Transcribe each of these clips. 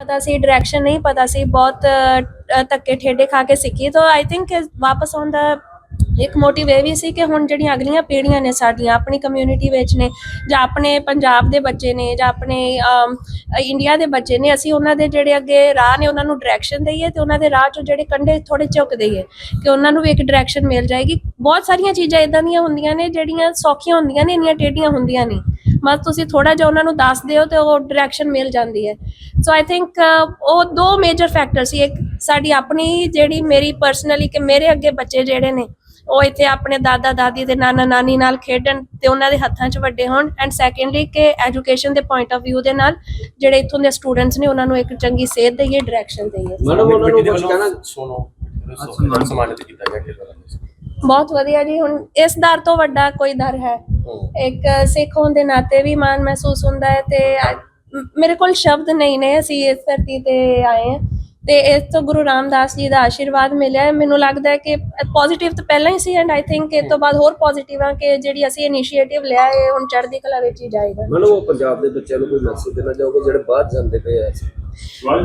ਪਤਾ ਸੀ ਡਾਇਰੈਕਸ਼ਨ ਨਹੀਂ ਪਤਾ ਸੀ ਬਹੁਤ ਅ, ਧੱਕੇ ਠੇਡੇ ਖਾ ਕੇ ਸਿੱਖੀ। ਤਾਂ ਆਈ ਥਿੰਕ ਵਾਪਸ ਆਉਣ ਦਾ ਇੱਕ ਮੋਟਿਵ ਇਹ ਵੀ ਸੀ ਕਿ ਹੁਣ ਜਿਹੜੀਆਂ ਅਗਲੀਆਂ ਪੀੜ੍ਹੀਆਂ ਨੇ ਸਾਡੀਆਂ ਆਪਣੀ ਕਮਿਊਨਿਟੀ ਵਿੱਚ ਨੇ ਜਾਂ ਆਪਣੇ ਪੰਜਾਬ ਦੇ ਬੱਚੇ ਨੇ ਜਾਂ ਆਪਣੇ ਅਮ, ਅ, ਇੰਡੀਆ ਦੇ ਬੱਚੇ ਨੇ ਅਸੀਂ ਉਹਨਾਂ ਦੇ ਜਿਹੜੇ ਅੱਗੇ ਰਾਹ ਨੇ ਉਹਨਾਂ ਨੂੰ ਡਾਇਰੈਕਸ਼ਨ ਦਈਏ ਤੇ ਉਹਨਾਂ ਦੇ ਰਾਹ 'ਚੋਂ ਜਿਹੜੇ ਕੰਢੇ ਥੋੜੇ ਝੁਕ ਦਈਏ ਕਿ ਉਹਨਾਂ ਨੂੰ ਵੀ ਇੱਕ ਡਾਇਰੈਕਸ਼ਨ ਮਿਲ ਜਾਏਗੀ। ਬਹੁਤ ਸਾਰੀਆਂ ਚੀਜ਼ਾਂ ਇਦਾਂ ਦੀਆਂ ਹੁੰਦੀਆਂ ਨੇ ਜਿਹੜੀਆਂ ਸੌਖੀਆਂ ਹੁੰਦੀਆਂ ਨੇ ਇੰਨੀਆਂ ਟੇਢੀਆਂ ਹੁੰਦੀਆਂ ਨਹੀਂ ਬਸ ਤੁਸੀਂ ਥੋੜਾ ਜਿਹਾ ਉਹਨਾਂ ਨੂੰ ਦੱਸ ਦਿਓ ਤੇ ਉਹ ਡਾਇਰੈਕਸ਼ਨ ਮਿਲ ਜਾਂਦੀ ਹੈ। ਸੋ ਆਈ ਥਿੰਕ ਉਹ ਦੋ ਮੇਜਰ ਫੈਕਟਰ ਸੀ। ਇੱਕ ਸਾਡੀ ਆਪਣੀ ਜਿਹੜੀ ਮੇਰੀ ਪਰਸਨਲੀ ਕਿ ਮੇਰੇ ਅੱਗੇ ਬੱਚੇ ਜਿਹੜੇ ਨੇ ਉਹ ਇੱਥੇ ਆਪਣੇ ਦਾਦਾ ਦਾਦੀ ਤੇ ਨਾਨਾ ਨਾਨੀ ਨਾਲ ਖੇਡਣ ਤੇ ਉਹਨਾਂ ਦੇ ਹੱਥਾਂ 'ਚ ਵੱਡੇ ਹੋਣ ਐਂਡ ਸੈਕੰਡਲੀ ਕਿ ਐਜੂਕੇਸ਼ਨ ਦੇ ਪੁਆਇੰਟ ਆਫ View ਦੇ ਨਾਲ ਜਿਹੜੇ ਇੱਥੋਂ ਦੇ ਸਟੂਡੈਂਟਸ ਨੇ ਉਹਨਾਂ ਨੂੰ ਇੱਕ ਚੰਗੀ ਸੇਧ ਦਈਏ ਡਾਇਰੈਕਸ਼ਨ ਦਈਏ। ਮੈਡਮ ਉਹਨਾਂ ਨੂੰ ਦੇ ਕੁਝ ਕਹਿਣਾ? ਸੁਣੋ। ਸਨਮਾਨਿਤ ਕੀਤਾ ਗਿਆ ਕਿਸ ਤਰ੍ਹਾਂ ਬਹੁਤ ਵਧੀਆ ਜੀ। ਹੁਣ ਇਸ ਦਰ ਤੋਂ ਵੱਡਾ ਕੋਈ ਦਰ ਹੈ। ਇੱਕ ਸਿੱਖ ਹੋਣ ਦੇ ਨਾਤੇ ਵੀ ਮਾਣ ਮਹਿਸੂਸ ਹੁੰਦਾ ਹੈ ਤੇ ਅ- ਮ- ਮੇਰੇ ਕੋਲ ਸ਼ਬਦ ਨਹੀਂ ਨੇ। ਅਸੀਂ ਇਸ ਧਰਤੀ ਤੇ ਆਏ ਹਾਂ ਤੇ ਇਸ ਤੋਂ ਗੁਰੂ ਰਾਮਦਾਸ ਜੀ ਦਾ ਆਸ਼ੀਰਵਾਦ ਮਿਲਿਆ ਹੈ। ਮੈਨੂੰ ਲੱਗਦਾ ਹੈ ਕਿ ਪੋਜ਼ਿਟਿਵ ਤਾਂ ਪਹਿਲਾਂ ਹੀ ਸੀ ਐਂਡ ਆਈ ਥਿੰਕ ਇਹ ਤੋਂ ਬਾਅਦ ਹੋਰ ਪੋਜ਼ਿਟਿਵ ਆ ਕਿ ਜਿਹੜੀ ਅਸੀਂ ਇਨੀਸ਼ੀਏਟਿਵ ਲਿਆ ਹੈ ਹੁਣ ਚੜ੍ਹਦੀ ਕਲਾ ਵਿੱਚ ਹੀ ਜਾਏਗਾ। ਮੈਡਮ ਉਹ ਪੰਜਾਬ ਦੇ ਬੱਚਿਆਂ ਨੂੰ ਕੋਈ ਮੈਸੇਜ ਦੇਣਾ ਚਾਹੋਗੇ ਜਿਹੜੇ ਬਾਹਰ ਜਾਂਦੇ ਪਏ ਆ?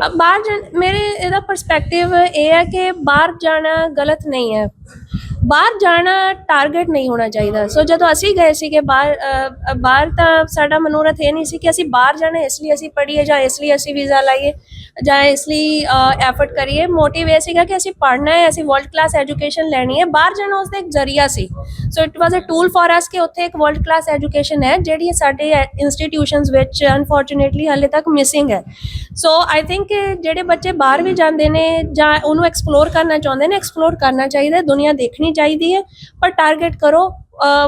ਅ, ਬਾਹਰ ਮੇਰੇ ਇਹਦਾ ਪਰਸਪੈਕਟਿਵ ਇਹ ਹੈ ਕਿ ਬਾਹਰ ਜਾਣਾ ਗਲਤ ਨਹੀਂ ਹੈ। ਬਾਹਰ ਜਾਣਾ ਟਾਰਗੇਟ ਨਹੀਂ ਹੋਣਾ ਚਾਹੀਦਾ। ਸੋ ਜਦੋਂ ਅਸੀਂ ਗਏ ਸੀਗੇ ਬਾਹਰ ਅ, ਬਾਹਰ ਤਾਂ ਸਾਡਾ ਮਨੋਰਥ ਇਹ ਨਹੀਂ ਸੀ ਕਿ ਅਸੀਂ ਬਾਹਰ ਜਾਣਾ ਇਸ ਲਈ ਅਸੀਂ ਪੜ੍ਹੀਏ ਜਾਂ ਇਸ ਲਈ ਅਸੀਂ ਵੀਜ਼ਾ ਲਾਈਏ ਜਾਂ ਇਸ ਲਈ ਐਫਰਟ ਕਰੀਏ। ਮੋਟਿਵ ਇਹ ਸੀਗਾ ਕਿ ਅਸੀਂ ਪੜ੍ਹਨਾ ਹੈ ਅਸੀਂ ਵਰਲਡ ਕਲਾਸ ਐਜੂਕੇਸ਼ਨ ਲੈਣੀ ਹੈ। ਬਾਹਰ ਜਾਣਾ ਉਸਦਾ ਇੱਕ ਜ਼ਰੀਆ ਸੀ। So it was a tool for us ਕਿ ਉੱਥੇ ਇੱਕ ਵਰਲਡ ਕਲਾਸ ਐਜੂਕੇਸ਼ਨ ਹੈ ਜਿਹੜੀ ਸਾਡੇ ਇੰਸਟੀਟਿਊਸ਼ਨਸ ਵਿੱਚ ਅਨਫੋਰਚੂਨੇਟਲੀ ਹਾਲੇ ਤੱਕ ਮਿਸਿੰਗ ਹੈ। ਸੋ ਆਈ ਥਿੰਕ ਜਿਹੜੇ ਬੱਚੇ ਬਾਹਰ ਵੀ ਜਾਂਦੇ ਨੇ ਜਾਂ ਉਹਨੂੰ ਐਕਸਪਲੋਰ ਕਰਨਾ ਚਾਹੁੰਦੇ ਨੇ ਐਕਸਪਲੋਰ ਕਰਨਾ ਚਾਹੀਦਾ ਹੈ, ਦੁਨੀਆ ਦੇਖਣੀ ਚਾਹੀਦੀ ਹੈ, ਪਰ ਟਾਰਗੇਟ ਕਰੋ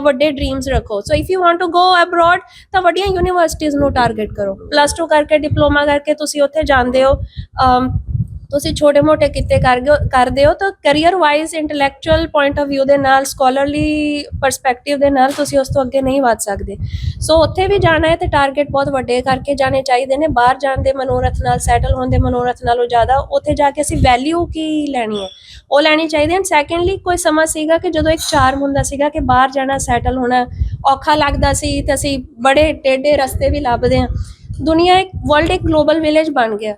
ਵੱਡੇ ਡ੍ਰੀਮਸ ਰੱਖੋ। So if you want to go abroad ਤਾਂ ਵੱਡੀਆਂ ਯੂਨੀਵਰਸਿਟੀਜ਼ ਨੂੰ ਟਾਰਗੇਟ ਕਰੋ। ਪਲੱਸ 2 ਕਰਕੇ ਡਿਪਲੋਮਾ ਕਰਕੇ ਤੁਸੀਂ ਉੱਥੇ ਜਾਂਦੇ ਹੋ ਤੁਸੀਂ ਛੋਟੇ ਮੋਟੇ ਕਿੱਤੇ ਕਰਗੇ- ਕਰਦੇ ਹੋ, ਤਾਂ career wise intellectual point of View ਦੇ ਨਾਲ ਸਕਾਲਰਲੀ ਪਰਸਪੈਕਟਿਵ ਦੇ ਨਾਲ ਤੁਸੀਂ ਉਸ ਤੋਂ ਅੱਗੇ ਨਹੀਂ ਵਧ ਸਕਦੇ। ਸੋ ਉੱਥੇ ਵੀ ਜਾਣਾ ਹੈ ਤੇ ਟਾਰਗੇਟ ਬਹੁਤ ਵੱਡੇ ਕਰਕੇ ਜਾਣੇ ਚਾਹੀਦੇ ਨੇ। ਬਾਹਰ ਜਾਣ ਦੇ ਮਨੋਰਥ ਨਾਲ ਸੈਟਲ ਹੋਣ ਦੇ ਮਨੋਰਥ ਨਾਲੋਂ ਜ਼ਿਆਦਾ ਉੱਥੇ ਜਾ ਕੇ ਅਸੀਂ ਵੈਲਿਊ ਕੀ ਲੈਣੀ ਹੈ? ਉਹ ਲੈਣੀ ਚਾਹੀਦੀ ਹੈ। ਸੈਕੰਡਲੀ ਕੋਈ ਸਮਾਂ ਸੀਗਾ ਕਿ ਜਦੋਂ ਇੱਕ ਚਾਰਮ ਹੁੰਦਾ ਸੀਗਾ ਕਿ ਬਾਹਰ ਜਾਣਾ ਸੈਟਲ ਹੋਣਾ, ਔਖਾ ਲੱਗਦਾ ਸੀ ਤੇ ਅਸੀਂ ਬੜੇ ਟੇਢੇ ਰਸਤੇ ਵੀ ਲੱਭਦੇ ਹਾਂ। ਦੁਨੀਆ ਇੱਕ ਵਰਲਡ ਇੱਕ ਗਲੋਬਲ ਵਿਲੇਜ ਬਣ ਗਿਆ।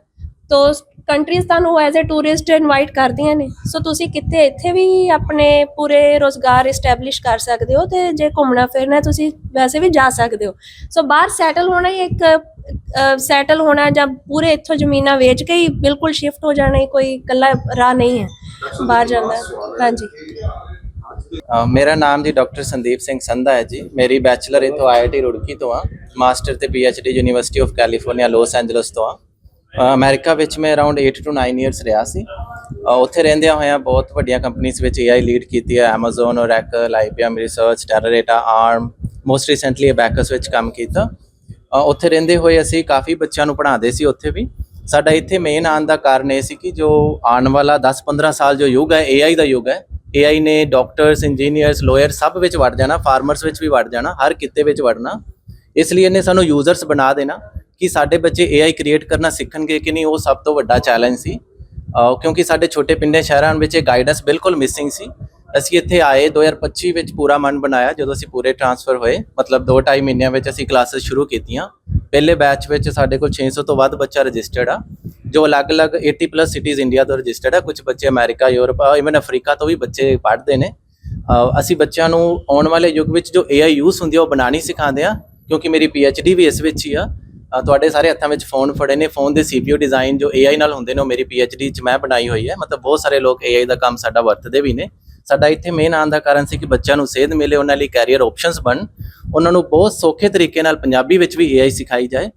ਤੋ ਕੰਟਰੀਜ਼ ਤੁਹਾਨੂੰ ਐਜ਼ ਅ ਟੂਰਿਸਟ ਇਨਵਾਈਟ ਕਰਦੀਆਂ ਨੇ। ਸੋ ਤੁਸੀਂ ਕਿੱਥੇ, ਇੱਥੇ ਵੀ ਆਪਣੇ ਪੂਰੇ ਰੋਜ਼ਗਾਰ ਐਸਟੈਬਲਿਸ਼ ਕਰ ਸਕਦੇ ਹੋ ਤੇ ਜੇ ਘੁੰਮਣਾ ਫਿਰਨਾ ਤੁਸੀਂ ਵੈਸੇ ਵੀ ਜਾ ਸਕਦੇ ਹੋ। ਸੋ ਬਾਹਰ ਸੈਟਲ ਹੋਣਾ ਹੀ ਇੱਕ ਸੈਟਲ ਹੋਣਾ ਜਾਂ ਪੂਰੇ ਇੱਥੋਂ ਜ਼ਮੀਨਾਂ ਵੇਚ ਕੇ ਹੀ ਬਿਲਕੁਲ ਸ਼ਿਫਟ ਹੋ ਜਾਣਾ ਹੀ ਕੋਈ ਇਕੱਲਾ ਰਾਹ ਨਹੀਂ ਹੈ। ਬਾਹਰ ਜਾਂਦਾ ਹਾਂਜੀ। ਮੇਰਾ ਨਾਮ ਜੀ ਡਾਕਟਰ ਸੰਦੀਪ ਸਿੰਘ ਸੰਧਾ ਹੈ ਜੀ। ਮੇਰੀ ਬੈਚਲਰ ਇਥੋਂ ਆਈਆਈਟੀ ਰੁੜਕੀ ਤੋਂ ਆ ਮਾਸਟਰ ਤੇ PhD university of California, Los Angeles ਤੋਂ ਆ ਅਮਰੀਕਾ ਵਿੱਚ ਮੈਂ ਅਰਾਊਂਡ 8 ਟੂ 9 ਇਅਰਸ ਰਿਹਾ ਸੀ। ਉੱਥੇ ਰਹਿੰਦਿਆਂ ਹੋਇਆਂ ਬਹੁਤ ਵੱਡੀਆਂ ਕੰਪਨੀਆਂ ਵਿੱਚ ਏਆਈ ਲੀਡ ਕੀਤੀ ਹੈ। Amazon, Oracle, IBM research Teradata, ARM most recently Abacus ਵਿੱਚ ਕੰਮ ਕੀਤਾ। ਉੱਥੇ ਰਹਿੰਦੇ ਹੋਏ ਅਸੀਂ ਕਾਫੀ ਬੱਚਿਆਂ ਨੂੰ ਪੜ੍ਹਾਉਂਦੇ ਸੀ ਉੱਥੇ ਵੀ। ਸਾਡਾ ਇੱਥੇ ਮੇਨ ਆਉਣ ਦਾ ਕਾਰਨ ਇਹ ਸੀ ਕਿ ਜੋ ਆਉਣ ਵਾਲਾ 10-15 ਸਾਲ ਜੋ ਯੁੱਗ ਹੈ AI ਦਾ ਯੁੱਗ ਹੈ AI ਨੇ ਡਾਕਟਰਸ ਇੰਜੀਨੀਅਰਸ ਲਾਇਰ ਸਭ ਵਿੱਚ ਵੜ ਜਾਣਾ ਫਾਰਮਰਸ ਵਿੱਚ ਵੀ ਵੜ ਜਾਣਾ, ਹਰ ਕਿੱਤੇ ਵਿੱਚ ਵੜਨਾ। ਇਸ ਲਈ ਇਹਨੇ ਸਾਨੂੰ ਯੂਜ਼ਰਸ ਬਣਾ ਦੇਣਾ। ਕਿ ਸਾਡੇ ਬੱਚੇ AI ਕ੍ਰੀਏਟ ਕਰਨਾ ਸਿੱਖਣਗੇ ਕਿ ਨਹੀਂ, ਉਹ ਸਭ ਤੋਂ ਵੱਡਾ ਚੈਲੰਜ ਸੀ। ਕਿਉਂਕਿ ਸਾਡੇ ਛੋਟੇ ਪਿੰਡੇ ਸ਼ਹਿਰਾਂ ਵਿੱਚ ਇਹ ਗਾਈਡੈਂਸ ਬਿਲਕੁਲ ਮਿਸਿੰਗ ਸੀ। ਅਸੀਂ ਇੱਥੇ ਆਏ 2025 ਵਿੱਚ ਪੂਰਾ ਮਨ ਬਣਾਇਆ, ਜਦੋਂ ਅਸੀਂ ਪੂਰੇ ਟ੍ਰਾਂਸਫਰ ਹੋਏ। ਮਤਲਬ 2.5 ਮਹੀਨਿਆਂ ਵਿੱਚ ਅਸੀਂ ਕਲਾਸਿਸ ਸ਼ੁਰੂ ਕੀਤੀਆਂ। ਪਹਿਲੇ ਬੈਚ ਵਿੱਚ ਸਾਡੇ ਕੋਲ 600 ਤੋਂ ਵੱਧ ਬੱਚਾ ਰਜਿਸਟਰਡ ਆ, ਜੋ ਅਲੱਗ-ਅਲੱਗ 80 ਪਲੱਸ ਸਿਟੀਜ਼ ਇੰਡੀਆ ਤੋਂ ਰਜਿਸਟਰਡ ਆ। ਕੁਝ ਬੱਚੇ ਅਮਰੀਕਾ ਯੂਰਪ ਇਵਨ ਅਫਰੀਕਾ ਤੋਂ ਵੀ ਬੱਚੇ ਪੜ੍ਹਦੇ ਨੇ। ਅਸੀਂ ਬੱਚਿਆਂ ਨੂੰ ਆਉਣ ਵਾਲੇ ਯੁੱਗ ਵਿੱਚ ਜੋ AI ਯੂਜ਼ ਹੁੰਦੀ ਆ, ਉਹ ਬਣਾਣੀ ਸਿਖਾਉਂਦੇ ਆ। ਕਿਉਂਕਿ ਮੇਰੀ PhD ਵੀ ਇਸ ਵਿੱਚ ਹੀ ਆ। ਤੁਹਾਡੇ ਸਾਰੇ ਹੱਥਾਂ ਵਿੱਚ ਫੋਨ ਫੜੇ ਨੇ। ਫੋਨ ਦੇ CPU ਡਿਜ਼ਾਈਨ ਜੋ AI ਨਾਲ ਹੁੰਦੇ ਨੇ, ਉਹ ਮੇਰੀ PhD ਚ ਮੈਂ ਬਣਾਈ ਹੋਈ ਹੈ। ਮਤਲਬ ਬਹੁਤ ਸਾਰੇ ਲੋਕ AI ਦਾ ਕੰਮ ਸਾਡਾ ਵਰਤਦੇ ਵੀ ਨੇ। ਸਾਡਾ ਇੱਥੇ ਮੇਨ ਆਉਣ ਦਾ ਕਾਰਨ ਸੀ ਕਿ ਬੱਚਿਆਂ ਨੂੰ ਸੇਧ ਮਿਲੇ, ਉਹਨਾਂ ਲਈ ਕੈਰੀਅਰ ਆਪਸ਼ਨਸ ਬਣ। ਉਹਨਾਂ ਨੂੰ ਬਹੁਤ ਸੌਖੇ ਤਰੀਕੇ ਨਾਲ ਪੰਜਾਬੀ ਵਿੱਚ ਵੀ AI ਸਿਖਾਈ ਜਾਏ।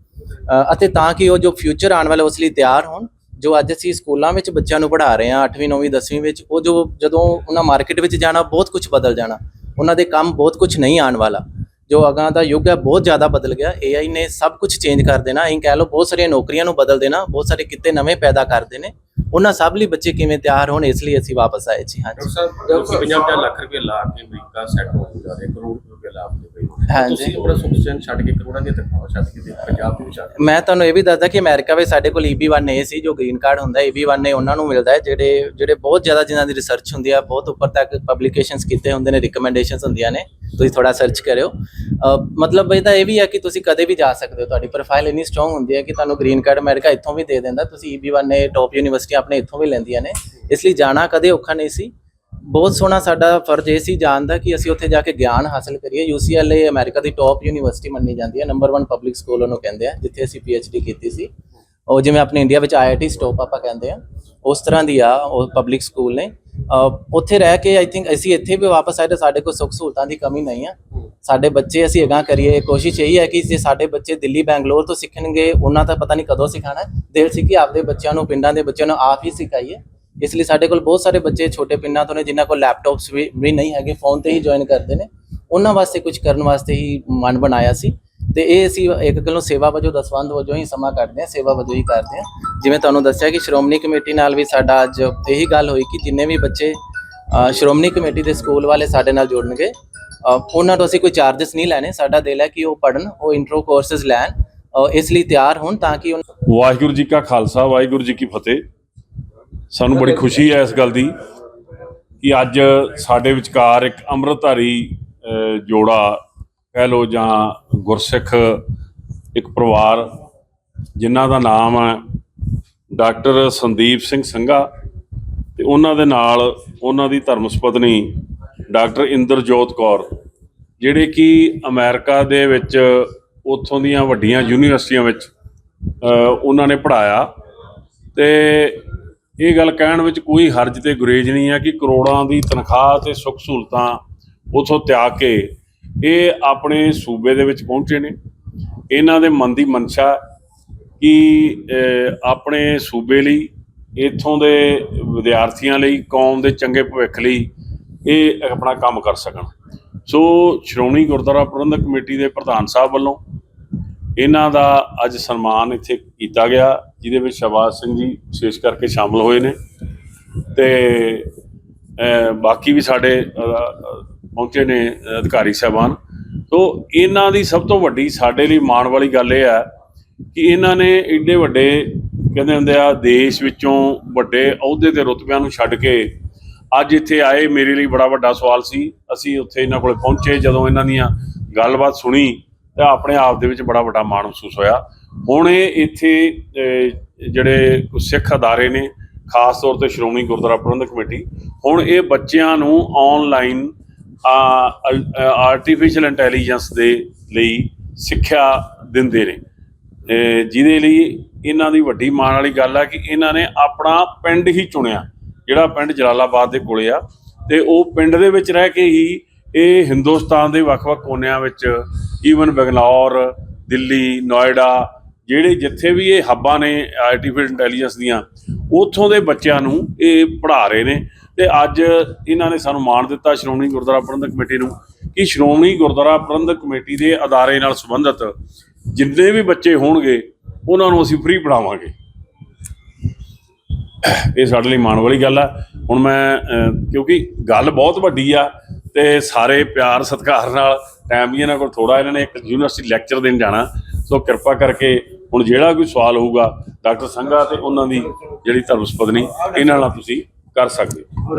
ਅਤੇ ਤਾਂ ਕਿ ਉਹ ਜੋ ਫਿਊਚਰ ਆਉਣ ਵਾਲਾ, ਉਸ ਲਈ ਤਿਆਰ ਹੋਣ। ਜੋ ਅੱਜ ਅਸੀਂ ਸਕੂਲਾਂ ਵਿੱਚ ਬੱਚਿਆਂ ਨੂੰ ਪੜ੍ਹਾ ਰਹੇ ਹਾਂ 8ਵੀਂ 9ਵੀਂ 10ਵੀਂ ਵਿੱਚ, ਉਹ ਜੋ ਜਦੋਂ ਉਹਨਾਂ ਮਾਰਕੀਟ ਵਿੱਚ ਜਾਣਾ ਬਹੁਤ ਕੁਝ ਬਦਲ ਜਾਣਾ। ਉਹਨਾਂ ਦੇ ਕੰਮ ਬਹੁਤ ਕੁਝ ਨਹੀਂ ਆਉਣ ਵਾਲਾ। ਜੋ ਅਗਾਂ ਦਾ ਯੁੱਗ ਹੈ ਬਹੁਤ ਜ਼ਿਆਦਾ ਬਦਲ ਗਿਆ। AI ਨੇ ਸਭ ਕੁਝ ਚੇਂਜ ਕਰ ਦੇਣਾ। ਇਹ ਕਹਿ ਲਓ ਬਹੁਤ ਸਾਰੀਆਂ ਨੌਕਰੀਆਂ ਨੂੰ ਬਦਲ ਦੇਣਾ। ਬਹੁਤ ਸਾਰੇ ਕਿੱਤੇ ਨਵੇਂ ਪੈਦਾ ਕਰ ਦੇਣੇ ਉਹਨਾਂ ਸਭ ਲਈ ਬੱਚੇ ਕਿਵੇਂ ਤਿਆਰ ਹੋਣ ਇਸ ਲਈ ਅਸੀਂ ਵਾਪਸ ਆਏ ਜੀ ਹਾਂਜੀ। ਡਾਕਟਰ ਸਾਹਿਬ ਤੁਸੀਂ 50 ਲੱਖ ਰੁਪਏ ਲਾ ਕੇ ਅਮਰੀਕਾ ਸੈੱਟ ਹੋ ਜਾ ਰਹੇ ਕਰੋੜ ਰੁਪਏ ਲਾ ਕੇ ਹਾਂਜੀ। ਤੁਸੀਂ ਆਪਣਾ ਸੁਖਚੈਨ ਛੱਡ ਕੇ ਕਰੋੜਾਂ ਦੀਆਂ ਤਨਖਾਹਾਂ ਛੱਡ ਕੇ ਪੰਜਾਬ ਦੇ ਵਿੱਚ ਆ ਗਏ। ਮੈਂ ਤੁਹਾਨੂੰ ਇਹ ਵੀ ਦੱਸਦਾ ਕਿ ਅਮਰੀਕਾ ਵਿੱਚ ਸਾਡੇ ਕੋਲ EB1 A ਸੀ ਜੋ ਗ੍ਰੀਨ ਕਾਰਡ ਹੁੰਦਾ ਹੈ EB1 A ਉਹਨਾਂ ਨੂੰ ਮਿਲਦਾ ਹੈ ਜਿਹੜੇ ਜਿਹੜੇ ਬਹੁਤ ਜ਼ਿਆਦਾ ਜਿਨ੍ਹਾਂ ਦੀ ਰਿਸਰਚ ਹੁੰਦੀ ਆ ਬਹੁਤ ਉੱਪਰ ਤੱਕ ਪਬਲਿਕੇਸ਼ਨਸ ਕੀਤੇ ਹੁੰਦੇ ਨੇ ਰਿਕਮੈਂਡੇਸ਼ਨਸ ਹੁੰਦੀਆਂ ਨੇ। ਤੁਸੀਂ ਥੋੜਾ ਸਰਚ ਕਰਿਓ। ਅਹ ਮਤਲਬ ਇਹਦਾ ਇਹ ਵੀ ਹੈ ਕਿ ਤੁਸੀਂ ਕਦੇ ਵੀ ਜਾ ਸਕਦੇ ਹੋ। ਤੁਹਾਡੀ ਪ੍ਰੋਫਾਈਲ ਇੰਨੀ ਸਟਰੋਂਗ ਹੁੰਦੀ ਹੈ ਕਿ ਤੁਹਾਨੂੰ ਗ੍ਰੀਨ ਕਾਰਡ ਅਮਰੀਕਾ ਇੱਥੋਂ ਵੀ ਦੇ ਦਿੰਦਾ। ਤੁਸੀਂ EB1 A ਟੌਪ ਯੂਨੀਵਰਸਿਟੀ ਆਪਣੇ ਇੱਥੋਂ ਵੀ ਲੈਂਦੀਆਂ ਨੇ। ਇਸ ਲਈ ਜਾਣਾ ਕਦੇ ਔਖਾ ਨਹੀਂ ਸੀ। ਬਹੁਤ ਸੋਹਣਾ ਸਾਡਾ ਫਰਜ਼ ਇਹ ਸੀ ਜਾਣ ਦਾ ਕਿ ਅਸੀਂ ਉੱਥੇ ਜਾ ਕੇ ਗਿਆਨ ਹਾਸਲ ਕਰੀਏ। UCLA ਅਮਰੀਕਾ ਦੀ ਟੌਪ ਯੂਨੀਵਰਸਿਟੀ ਮੰਨੀ ਜਾਂਦੀ ਹੈ। ਨੰਬਰ 1 ਪਬਲਿਕ ਸਕੂਲ ਉਹਨੂੰ ਕਹਿੰਦੇ ਆ, ਜਿੱਥੇ ਅਸੀਂ PhD ਕੀਤੀ ਸੀ। ਉਹ ਜਿਵੇਂ ਆਪਣੇ ਇੰਡੀਆ ਵਿੱਚ IIT ਸਟੋਪ ਆਪਾਂ ਕਹਿੰਦੇ ਆ। ਉਸ ਤਰ੍ਹਾਂ ਦੀ ਆ, ਉਹ ਪਬਲਿਕ ਸਕੂਲ ਨੇ। ਉੱਥੇ ਰਹਿ ਕੇ ਆਈ ਥਿੰਕ ਅਸੀਂ ਇੱਥੇ ਵੀ ਵਾਪਸ ਆਏ ਤਾਂ ਸਾਡੇ ਕੋਲ ਸੁੱਖ ਸਹੂਲਤਾਂ ਦੀ ਕਮੀ ਨਹੀਂ ਆ। ਸਾਡੇ ਬੱਚੇ ਅਸੀਂ ਅਗਾਂਹ ਕਰੀਏ ਕੋਸ਼ਿਸ਼ ਇਹੀ ਹੈ ਕਿ ਜੇ ਸਾਡੇ ਬੱਚੇ ਦਿੱਲੀ ਬੈਂਗਲੌਰ ਤੋਂ ਸਿੱਖਣਗੇ ਉਹਨਾਂ ਤਾਂ ਪਤਾ ਨਹੀਂ ਕਦੋਂ ਸਿਖਾਣਾ। ਦਿਲ ਸੀ ਕਿ ਆਪਦੇ ਬੱਚਿਆਂ ਨੂੰ ਪਿੰਡਾਂ ਦੇ ਬੱਚਿਆਂ ਨੂੰ ਆਪ ਹੀ ਸਿਖਾਈਏ। ਇਸ ਲਈ ਸਾਡੇ ਕੋਲ ਬਹੁਤ ਸਾਰੇ ਬੱਚੇ ਛੋਟੇ ਪਿੰਡਾਂ ਤੋਂ ਨੇ ਜਿਨ੍ਹਾਂ ਕੋਲ ਲੈਪਟਾਪਸ ਵੀ ਵੀ ਨਹੀਂ ਹੈਗੇ ਫੋਨ ਤੇ ਹੀ ਜੁਆਇਨ ਕਰਦੇ ਨੇ। ਉਹਨਾਂ ਵਾਸਤੇ ਕੁਝ ਕਰਨ ਵਾਸਤੇ ਹੀ ਮਨ ਬਣਾਇਆ ਸੀ। ਤੇ ਇਹ ਅਸੀਂ ਇੱਕ ਗੱਲੋਂ ਸੇਵਾ ਵਜੋਂ ਦਸਵੰਦ ਵਜੋਂ ਹੀ ਸਮਾਂ ਕੱਢਦੇ ਹਾਂ ਸੇਵਾ ਵਜੋਂ ਹੀ ਕਰਦੇ ਹਾਂ। ਜਿਵੇਂ ਤੁਹਾਨੂੰ ਦੱਸਿਆ ਕਿ ਸ਼੍ਰੋਮਣੀ ਕਮੇਟੀ ਨਾਲ ਵੀ ਸਾਡਾ ਅੱਜ ਇਹੀ ਗੱਲ ਹੋਈ ਕਿ ਜਿੰਨੇ ਵੀ ਬੱਚੇ ਸ਼੍ਰੋਮਣੀ ਕਮੇਟੀ ਦੇ ਸਕੂਲ ਵਾਲੇ ਸਾਡੇ ਨਾਲ ਜੁੜਨਗੇ ਉਹਨਾਂ ਤੋਂ ਅਸੀਂ ਕੋਈ ਚਾਰजेस ਨਹੀਂ ਲੈਣੇ। ਸਾਡਾ ਦਿਲ ਹੈ ਕਿ ਉਹ ਪੜਨ ਉਹ ਇੰਟਰੋ ਕੋਰਸਸ ਲੈਣ ਇਸ ਲਈ ਤਿਆਰ ਹੋਣ ਤਾਂ ਕਿ ਉਹ ਵਾਹਿਗੁਰੂ ਜੀ ਕਾ ਖਾਲਸਾ, ਵਾਹਿਗੁਰੂ ਜੀ ਕੀ ਫਤਿਹ। ਸਾਨੂੰ ਬੜੀ ਖੁਸ਼ੀ ਹੈ ਇਸ ਗੱਲ ਦੀ ਕਿ ਅੱਜ ਸਾਡੇ ਵਿਚਕਾਰ ਇੱਕ ਅੰਮ੍ਰਿਤਧਾਰੀ ਜੋੜਾ ਕਹਿ ਲੋ ਜਾਂ ਗੁਰਸਿੱਖ ਇੱਕ ਪਰਿਵਾਰ, ਜਿਨ੍ਹਾਂ ਦਾ ਨਾਮ ਹੈ ਡਾਕਟਰ ਸੰਦੀਪ ਸਿੰਘ ਸੰਘਾ ਤੇ ਉਹਨਾਂ ਦੇ ਨਾਲ ਉਹਨਾਂ ਦੀ ਧਰਮ ਸੁਪਤਨੀ ਡਾਕਟਰ ਇੰਦਰਜੋਤ ਕੌਰ, ਜਿਹੜੇ ਕਿ ਅਮਰੀਕਾ ਦੇ ਵਿੱਚ ਉੱਥੋਂ ਦੀਆਂ ਵੱਡੀਆਂ ਯੂਨੀਵਰਸਿਟੀਆਂ ਵਿੱਚ ਉਹਨਾਂ ਨੇ ਪੜਾਇਆ ਤੇ ਇਹ ਗੱਲ ਕਹਿਣ ਵਿੱਚ ਕੋਈ ਹਰਜ ਤੇ ਗੁਰੇਜ ਨਹੀਂ ਹੈ ਕਿ ਕਰੋੜਾਂ ਦੀ ਤਨਖਾਹ ਤੇ ਸੁੱਖ ਸਹੂਲਤਾਂ ਉੱਥੋਂ ਤਿਆਗ ਕੇ ਇਹ ਆਪਣੇ ਸੂਬੇ ਦੇ ਵਿੱਚ ਪਹੁੰਚੇ ਨੇ। ਇਹਨਾਂ ਦੇ ਮਨ ਦੀ ਮਨਸ਼ਾ ਕਿ ਆਪਣੇ ਸੂਬੇ ਲਈ, ਇੱਥੋਂ ਦੇ ਵਿਦਿਆਰਥੀਆਂ ਲਈ, ਕੌਮ ਦੇ ਚੰਗੇ ਭਵਿੱਖ ਲਈ ਇਹ ਆਪਣਾ ਕੰਮ ਕਰ ਸਕਣ। ਸੋ ਸ਼੍ਰੋਮਣੀ ਗੁਰਦੁਆਰਾ ਪ੍ਰਬੰਧਕ ਕਮੇਟੀ ਦੇ ਪ੍ਰਧਾਨ ਸਾਹਿਬ ਵੱਲੋਂ ਇਹਨਾਂ ਦਾ ਅੱਜ ਸਨਮਾਨ ਇੱਥੇ ਕੀਤਾ ਗਿਆ, ਜਿਹਦੇ ਵਿੱਚ ਸ਼ਹਬਾਜ਼ ਸਿੰਘ ਜੀ ਵਿਸ਼ੇਸ਼ ਕਰਕੇ ਸ਼ਾਮਲ ਹੋਏ ਨੇ। ਤੇ ਬਾਕੀ ਵੀ ਸਾਡੇ ਪਹੁੰਚੇ ਨੇ ਅਧਿਕਾਰੀ ਸਾਹਿਬਾਨ। ਸੋ ਇਹਨਾਂ ਦੀ ਸਭ ਤੋਂ ਵੱਡੀ ਸਾਡੇ ਲਈ ਮਾਣ ਵਾਲੀ ਗੱਲ ਇਹ ਹੈ ਕਿ ਇਹਨਾਂ ਨੇ ਏਡੇ ਵੱਡੇ ਕਹਿੰਦੇ ਹੁੰਦੇ ਆ ਦੇਸ਼ ਵਿੱਚੋਂ ਵੱਡੇ ਅਹੁਦੇ ਤੇ ਰੁਤਬਿਆਂ ਨੂੰ ਛੱਡ ਕੇ ਅੱਜ ਇੱਥੇ ਆਏ। ਮੇਰੇ ਲਈ ਬੜਾ ਵੱਡਾ ਸਵਾਲ ਸੀ। ਅਸੀਂ ਉੱਥੇ ਇਹਨਾਂ ਕੋਲ ਪਹੁੰਚੇ। ਜਦੋਂ ਇਹਨਾਂ ਦੀਆਂ ਗੱਲਬਾਤ ਸੁਣੀ ਤਾਂ ਆਪਣੇ ਆਪ ਦੇ ਵਿੱਚ ਬੜਾ ਵੱਡਾ ਮਾਣ ਮਹਿਸੂਸ ਹੋਇਆ। ਹੁਣ ਇਹ ਇੱਥੇ ਜਿਹੜੇ ਸਿੱਖ ਅਦਾਰੇ ਨੇ, ਖਾਸ ਤੌਰ ਤੇ ਸ਼੍ਰੋਮਣੀ ਗੁਰਦੁਆਰਾ ਪ੍ਰਬੰਧਕ ਕਮੇਟੀ, ਹੁਣ ਇਹ ਬੱਚਿਆਂ ਨੂੰ ਆਨਲਾਈਨ ਆਰਟੀਫੀਸ਼ੀਅਲ ਇੰਟੈਲੀਜੈਂਸ ਦੇ ਲਈ ਸਿੱਖਿਆ ਦਿੰਦੇ ਨੇ। ਜਿਹਦੇ ਲਈ ਇਹਨਾਂ ਦੀ ਵੱਡੀ ਮਾਣ ਵਾਲੀ ਗੱਲ ਆ ਕਿ ਇਹਨਾਂ ਨੇ ਆਪਣਾ ਪਿੰਡ ਹੀ ਚੁਣਿਆ, ਜਿਹੜਾ ਪਿੰਡ ਜਲਾਲਾਬਾਦ ਦੇ ਕੋਲੇ ਆ। ਤੇ ਉਹ ਪਿੰਡ ਦੇ ਵਿੱਚ ਰਹਿ ਕੇ ਹੀ ਇਹ ਹਿੰਦੁਸਤਾਨ ਦੇ ਵੱਖ-ਵੱਖ ਕੋਨਿਆਂ ਵਿੱਚ ਈਵਨ ਬੰਗਲੌਰ, ਦਿੱਲੀ, ਨੋਇਡਾ, ਜਿਹੜੇ ਜਿੱਥੇ ਵੀ ਇਹ ਹੱਬਾਂ ਨੇ ਆਰਟੀਫੀਸ਼ੀਅਲ ਇੰਟੈਲੀਜੈਂਸ ਦੀਆਂ, ਉੱਥੋਂ ਦੇ ਬੱਚਿਆਂ ਨੂੰ ਇਹ ਪੜ੍ਹਾ ਰਹੇ ਨੇ। ਤੇ ਅੱਜ ਇਹਨਾਂ ਨੇ ਸਾਨੂੰ ਮਾਣ ਦਿੱਤਾ ਸ਼੍ਰੋਮਣੀ ਗੁਰਦੁਆਰਾ ਪ੍ਰਬੰਧਕ ਕਮੇਟੀ ਨੂੰ ਕਿ ਸ਼੍ਰੋਮਣੀ ਗੁਰਦੁਆਰਾ ਪ੍ਰਬੰਧਕ ਕਮੇਟੀ ਦੇ ਅਦਾਰੇ ਨਾਲ ਸੰਬੰਧਿਤ ਜਿੰਨੇ ਵੀ ਬੱਚੇ ਹੋਣਗੇ, ਉਹਨਾਂ ਨੂੰ ਅਸੀਂ ਫ੍ਰੀ ਪੜਾਵਾਂਗੇ ਇਹ ਸਾਡੇ ਲਈ ਮਾਣ ਵਾਲੀ ਗੱਲ ਆ। ਹੁਣ ਮੈਂ ਕਿਉਂਕਿ ਗੱਲ ਬਹੁਤ ਵੱਡੀ ਆ ਤੇ ਸਾਰੇ ਪਿਆਰ ਸਤਿਕਾਰ ਨਾਲ ਟਾਈਮ ਵੀ ਇਹਨਾਂ ਕੋਲ ਥੋੜਾ ਇਹਨਾਂ ਨੇ ਇੱਕ ਯੂਨੀਵਰਸਿਟੀ ਲੈਕਚਰ ਦੇਣ ਜਾਣਾ। ਸੋ ਕਿਰਪਾ ਕਰਕੇ ਹੁਣ ਜਿਹੜਾ ਕੋਈ ਸਵਾਲ ਹੋਊਗਾ, ਡਾਕਟਰ ਸੰਘਾ ਤੇ ਉਹਨਾਂ ਦੀ ਜਿਹੜੀ ਧਰਮ ਸੁਪਤਨੀ ਇਹਨਾਂ ਨਾਲ ਤੁਸੀਂ ਕਰ ਸਕਦੇ ਹੋ।